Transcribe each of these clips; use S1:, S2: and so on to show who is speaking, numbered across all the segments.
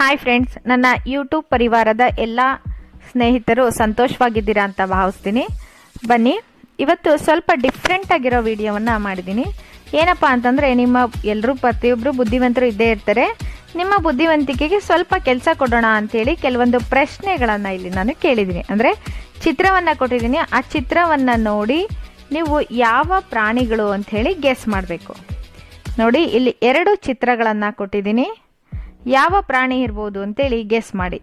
S1: Hi friends ನನ್ನ YouTube ಪರಿವಾರದ ಎಲ್ಲ ಸ್ನೇಹಿತರು ಸಂತೋಷವಾಗಿದ್ದೀರಾ ಅಂತ ಭಾವಿಸ್ತೀನಿ. ಬನ್ನಿ, ಇವತ್ತು ಸ್ವಲ್ಪ ಡಿಫ್ರೆಂಟ್ ಆಗಿರೋ ವಿಡಿಯೋವನ್ನು ಮಾಡಿದ್ದೀನಿ. ಏನಪ್ಪ ಅಂತಂದರೆ, ನಿಮ್ಮ ಎಲ್ಲರೂ ಪ್ರತಿಯೊಬ್ಬರು ಬುದ್ಧಿವಂತರು ಇದ್ದೇ ಇರ್ತಾರೆ. ನಿಮ್ಮ ಬುದ್ಧಿವಂತಿಕೆಗೆ ಸ್ವಲ್ಪ ಕೆಲಸ ಕೊಡೋಣ ಅಂತೇಳಿ ಕೆಲವೊಂದು ಪ್ರಶ್ನೆಗಳನ್ನು ಇಲ್ಲಿ ನಾನು ಕೇಳಿದ್ದೀನಿ. ಅಂದರೆ, ಚಿತ್ರವನ್ನು ಕೊಟ್ಟಿದ್ದೀನಿ. ಆ ಚಿತ್ರವನ್ನು ನೋಡಿ ನೀವು ಯಾವ ಪ್ರಾಣಿಗಳು ಅಂಥೇಳಿ ಗೆಸ್ ಮಾಡಬೇಕು. ನೋಡಿ, ಇಲ್ಲಿ ಎರಡು ಚಿತ್ರಗಳನ್ನು ಕೊಟ್ಟಿದ್ದೀನಿ. ಯಾವ ಪ್ರಾಣಿ ಇರ್ಬೋದು ಅಂತೇಳಿ ಗೆಸ್ ಮಾಡಿ.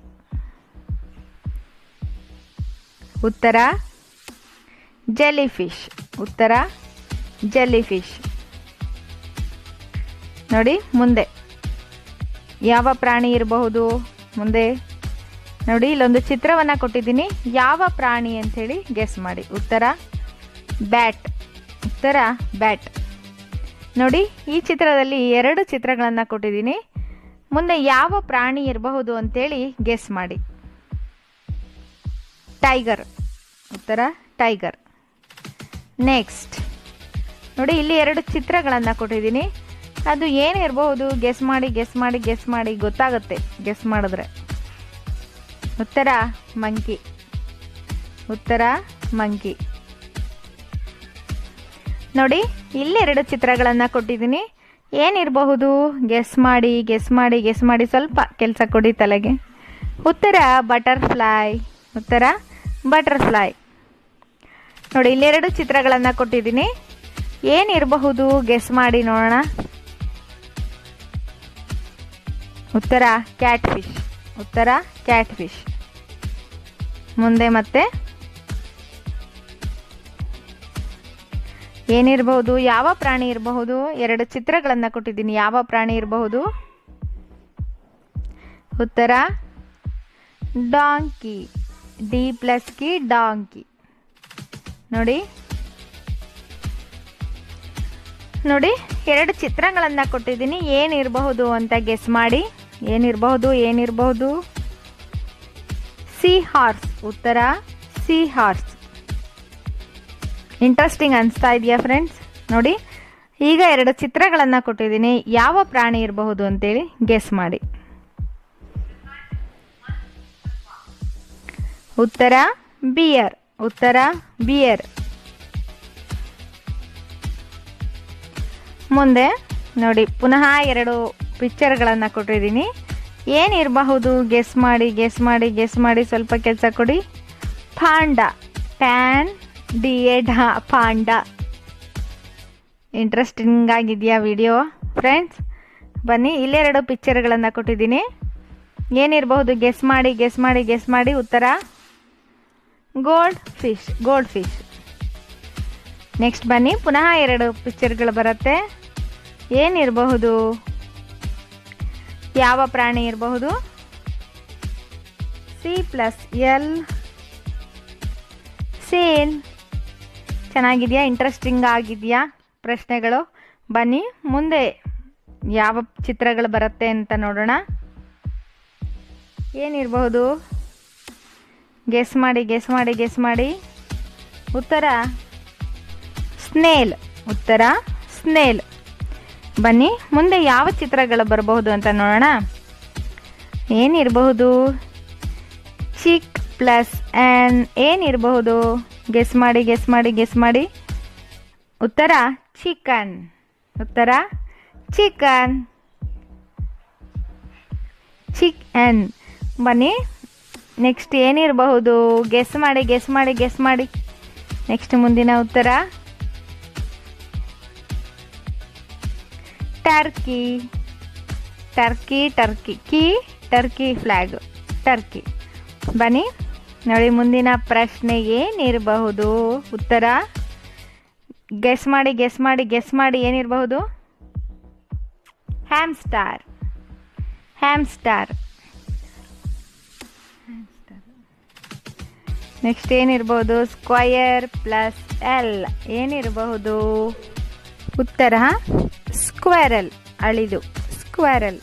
S1: ಉತ್ತರ ಜೆಲ್ಲಿ ಫಿಶ್ ಉತ್ತರ ಜೆಲ್ಲಿ ಫಿಶ್ ನೋಡಿ, ಮುಂದೆ. ಯಾವ ಪ್ರಾಣಿ ಇರಬಹುದು? ಮುಂದೆ. ನೋಡಿ, ಇಲ್ಲೊಂದು ಚಿತ್ರವನ್ನು ಕೊಟ್ಟಿದ್ದೀನಿ. ಯಾವ ಪ್ರಾಣಿ ಅಂಥೇಳಿ ಗೆಸ್ ಮಾಡಿ. ಉತ್ತರ, ಬ್ಯಾಟ್. ಉತ್ತರ, ಬ್ಯಾಟ್. ನೋಡಿ, ಈ ಚಿತ್ರದಲ್ಲಿ ಎರಡು ಚಿತ್ರಗಳನ್ನು ಕೊಟ್ಟಿದ್ದೀನಿ. ಮುಂದೆ ಯಾವ ಪ್ರಾಣಿ ಇರಬಹುದು ಅಂತೇಳಿ ಗೆಸ್ ಮಾಡಿ. ಟೈಗರ್ ಉತ್ತರ ಟೈಗರ್ ನೆಕ್ಸ್ಟ್ ನೋಡಿ, ಇಲ್ಲಿ ಎರಡು ಚಿತ್ರಗಳನ್ನು ಕೊಟ್ಟಿದ್ದೀನಿ. ಅದು ಏನಿರಬಹುದು ಗೆಸ್ ಮಾಡಿ ಗೆಸ್ ಮಾಡಿ ಗೆಸ್ ಮಾಡಿ, ಗೊತ್ತಾಗುತ್ತೆ ಗೆಸ್ ಮಾಡಿದ್ರೆ. ಉತ್ತರ ಮಂಕಿ ಉತ್ತರ ಮಂಕಿ ನೋಡಿ, ಇಲ್ಲಿ ಎರಡು ಚಿತ್ರಗಳನ್ನು ಕೊಟ್ಟಿದ್ದೀನಿ. ಏನಿರಬಹುದು? ಗೆಸ್ ಮಾಡಿ ಗೆಸ್ ಮಾಡಿ ಗೆಸ್ ಮಾಡಿ ಸ್ವಲ್ಪ ಕೆಲಸ ಕೊಡಿ ತಲೆಗೆ. ಉತ್ತರ ಬಟರ್ಫ್ಲೈ ಉತ್ತರ ಬಟರ್ಫ್ಲೈ ನೋಡಿ, ಇಲ್ಲೆರಡು ಚಿತ್ರಗಳನ್ನು ಕೊಟ್ಟಿದ್ದೀನಿ. ಏನಿರಬಹುದು? ಗೆಸ್ ಮಾಡಿ ನೋಡೋಣ. ಉತ್ತರ ಕ್ಯಾಟ್ ಫಿಶ್ ಉತ್ತರ ಕ್ಯಾಟ್ ಫಿಶ್ ಮುಂದೆ ಮತ್ತೆ ಏನಿರಬಹುದು? ಯಾವ ಪ್ರಾಣಿ ಇರಬಹುದು? ಎರಡು ಚಿತ್ರಗಳನ್ನು ಕೊಟ್ಟಿದ್ದೀನಿ. ಯಾವ ಪ್ರಾಣಿ ಇರಬಹುದು? ಉತ್ತರ, donkey. D plus key, donkey. ನೋಡಿ. ನೋಡಿ, ಎರಡು ಚಿತ್ರಗಳನ್ನು ಕೊಟ್ಟಿದ್ದೀನಿ. ಏನಿರಬಹುದು ಅಂತ ಗೆಸ್ ಮಾಡಿ. ಏನಿರಬಹುದು? ಏನಿರಬಹುದು? ಸಿ ಹಾರ್ಸ್ ಉತ್ತರ ಸಿ ಹಾರ್ಸ್ ಇಂಟ್ರೆಸ್ಟಿಂಗ್ ಅನಿಸ್ತಾ ಇದೆಯಾ ಫ್ರೆಂಡ್ಸ್ ನೋಡಿ, ಈಗ ಎರಡು ಚಿತ್ರಗಳನ್ನು ಕೊಟ್ಟಿದ್ದೀನಿ. ಯಾವ ಪ್ರಾಣಿ ಇರಬಹುದು ಅಂತೇಳಿ ಗೆಸ್ ಮಾಡಿ. ಉತ್ತರ ಬಿಯರ್ ಉತ್ತರ ಬಿಯರ್ ಮುಂದೆ, ನೋಡಿ, ಪುನಃ ಎರಡು ಪಿಕ್ಚರ್ಗಳನ್ನು ಕೊಟ್ಟಿದ್ದೀನಿ. ಏನಿರಬಹುದು ಗೆಸ್ ಮಾಡಿ ಗೆಸ್ ಮಾಡಿ ಗೆಸ್ ಮಾಡಿ ಸ್ವಲ್ಪ ಕೆಲಸ ಕೊಡಿ. ಪಾಂಡ. ಪ್ಯಾನ್ ಡಿ ಎ ಢಾ ಪಾಂಡ. ಇಂಟ್ರೆಸ್ಟಿಂಗ್ ಆಗಿದೆಯಾ ವಿಡಿಯೋ ಫ್ರೆಂಡ್ಸ್ ಬನ್ನಿ ಇಲ್ಲೆರಡು ಪಿಕ್ಚರ್ಗಳನ್ನು ಕೊಟ್ಟಿದ್ದೀನಿ. ಏನಿರಬಹುದು ಗೆಸ್ ಮಾಡಿ ಗೆಸ್ ಮಾಡಿ ಗೆಸ್ ಮಾಡಿ, ಉತ್ತರ? Gold fish gold fish next ಬನ್ನಿ, ಪುನಃ ಎರಡು ಪಿಕ್ಚರ್ಗಳು ಬರುತ್ತೆ. ಏನಿರಬಹುದು? ಯಾವ ಪ್ರಾಣಿ ಇರಬಹುದು? ಸಿ ಪ್ಲಸ್ ಎಲ್ ಸೇಲ್ ಚೆನ್ನಾಗಿದೆಯಾ? ಇಂಟ್ರೆಸ್ಟಿಂಗ್ ಆಗಿದೆಯಾ? ಪ್ರಶ್ನೆಗಳು. ಬನ್ನಿ, ಮುಂದೆ ಯಾವ ಚಿತ್ರಗಳು ಬರುತ್ತೆ ಅಂತ ನೋಡೋಣ. ಏನಿರಬಹುದು? ಗೆಸ್ ಮಾಡಿ ಗೆಸ್ ಮಾಡಿ ಗೆಸ್ ಮಾಡಿ. ಉತ್ತರ? ಸ್ನೇಲ್ ಉತ್ತರ? ಸ್ನೇಲ್ ಬನ್ನಿ, ಮುಂದೆ ಯಾವ ಚಿತ್ರಗಳು ಬರಬಹುದು ಅಂತ ನೋಡೋಣ. ಏನಿರಬಹುದು? ಚಿಕ್ ಪ್ಲಸ್ ಆ್ಯನ್ ಏನಿರಬಹುದು? ಗೆಸ್ ಮಾಡಿ ಗೆಸ್ ಮಾಡಿ ಗೆಸ್ ಮಾಡಿ. ಉತ್ತರ ಚಿಕನ್ ಉತ್ತರ ಚಿಕನ್ ಚಿಕ್ ಆ್ಯನ್ ಬನ್ನಿ. ನೆಕ್ಸ್ಟ್ ಏನಿರಬಹುದು? ಗೆಸ್ ಮಾಡಿ ಗೆಸ್ ಮಾಡಿ ಗೆಸ್ ಮಾಡಿ. ನೆಕ್ಸ್ಟ್ ಮುಂದಿನ ಉತ್ತರ. Turkey turkey turkey key Turkey flag turkey ಬನ್ನಿ. ನೋಡಿ, ಮುಂದಿನ ಪ್ರಶ್ನೆ ಏನಿರಬಹುದು? ಉತ್ತರ? ಗೆಸ್ ಮಾಡಿ ಗೆಸ್ ಮಾಡಿ ಗೆಸ್ ಮಾಡಿ ಏನಿರಬಹುದು? Ham star ham star next ಏನಿರಬಹುದು? ಸ್ಕ್ವಯರ್ ಪ್ಲಸ್ ಎಲ್ ಏನಿರಬಹುದು? ಉತ್ತರ ಸ್ಕ್ವೇರಲ್ ಅಳಿದು. ಸ್ಕ್ವೇರಲ್